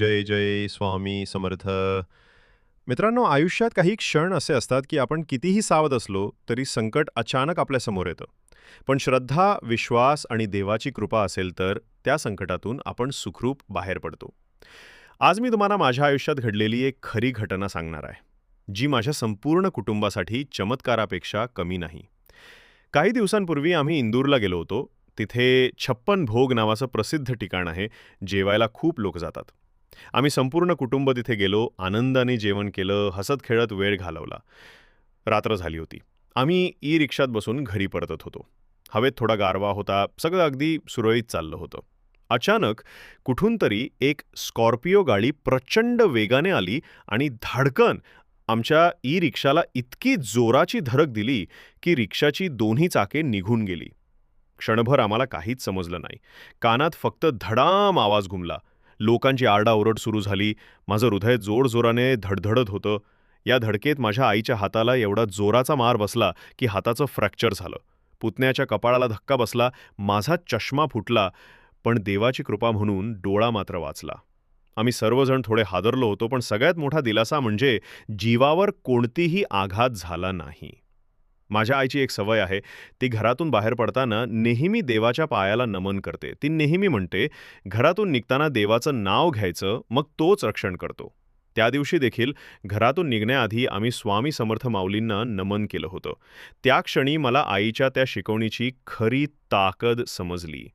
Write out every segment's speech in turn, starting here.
जय जय स्वामी समर्थ. मित्रांनो आयुष्यात काही क्षण असे असतात की आपण कितीही सावध असलो तरी संकट अचानक आपल्यासमोर येतं. पण श्रद्धा विश्वास आणि देवाची कृपा असेल तर त्या संकटातून आपण सुखरूप बाहेर पडतो. आज मी तुम्हाला माझ्या आयुष्यात घडलेली एक खरी घटना सांगणार आहे जी माझ्या संपूर्ण कुटुंबासाठी चमत्कारापेक्षा कमी नाही. काही दिवसांपूर्वी आम्ही इंदूरला गेलो होतो. तिथे छप्पन भोग नावाचं प्रसिद्ध ठिकाण आहे जेवायला खूप लोक जातात. आम्ही संपूर्ण कुटुंब तिथे गेलो आनंदाने जेवण केलं हसत खेळत वेळ घालवला. रात्र झाली होती. आम्ही ई रिक्षात बसून घरी परतत होतो. हवेत थोडा गारवा होता सगळं अगदी सुरळीत चाललं होतं. अचानक कुठून तरी एक स्कॉर्पिओ गाडी प्रचंड वेगाने आली आणि धाडकन आमच्या ई रिक्षाला इतकी जोराची धडक दिली की रिक्षाची दोन्ही चाके निघून गेली. क्षणभर आम्हाला काहीच समजलं नाही. कानात फक्त धडाम आवाज घुमला. लोकांची आरडाओरड सुरू झाली. माझं हृदय जोरजोराने धडधडत होतं. या धडकेत माझ्या आईच्या हाताला एवढा जोराचा मार बसला की हाताचं फ्रॅक्चर झालं. पुतण्याच्या कपाळाला धक्का बसला. माझा चष्मा फुटला पण देवाची कृपा म्हणून डोळा मात्र वाचला. आम्ही सर्वजण थोडे हादरलो होतो पण सगळ्यात मोठा दिलासा म्हणजे जीवावर कोणतीही आघात झाला नाही. माझ्या आईची एक सवय आहे ती घरातून बाहेर पडताना नेहमी देवाच्या पायाला नमन करते. ती नेहमी म्हणते घरातून निघताना देवाचं नाव घ्यायचं मग तोच रक्षण करतो. त्या दिवशी देखील घरातून निघण्याआधी आम्ही स्वामी समर्थ माऊलींना नमन केलं होतं. त्या क्षणी मला आईच्या त्या शिकवणीची खरी ताकद समजली.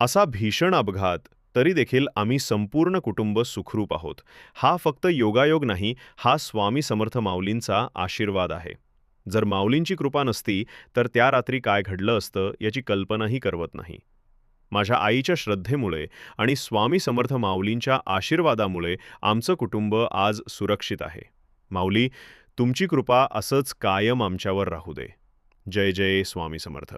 असा भीषण अपघात तरी देखील आम्ही संपूर्ण कुटुंब सुखरूप आहोत. हा फक्त योगायोग नाही हा स्वामी समर्थ माऊलींचा आशीर्वाद आहे. जर माऊलींची कृपा नसती तर त्या रात्री काय घडलं असतं याची कल्पनाही करवत नाही. माझ्या आईच्या श्रद्धेमुळे आणि स्वामी समर्थ माऊलींच्या आशीर्वादामुळे आमचं कुटुंब आज सुरक्षित आहे. माऊली तुमची कृपा असंच कायम आमच्यावर राहू दे. जय जय स्वामी समर्थ.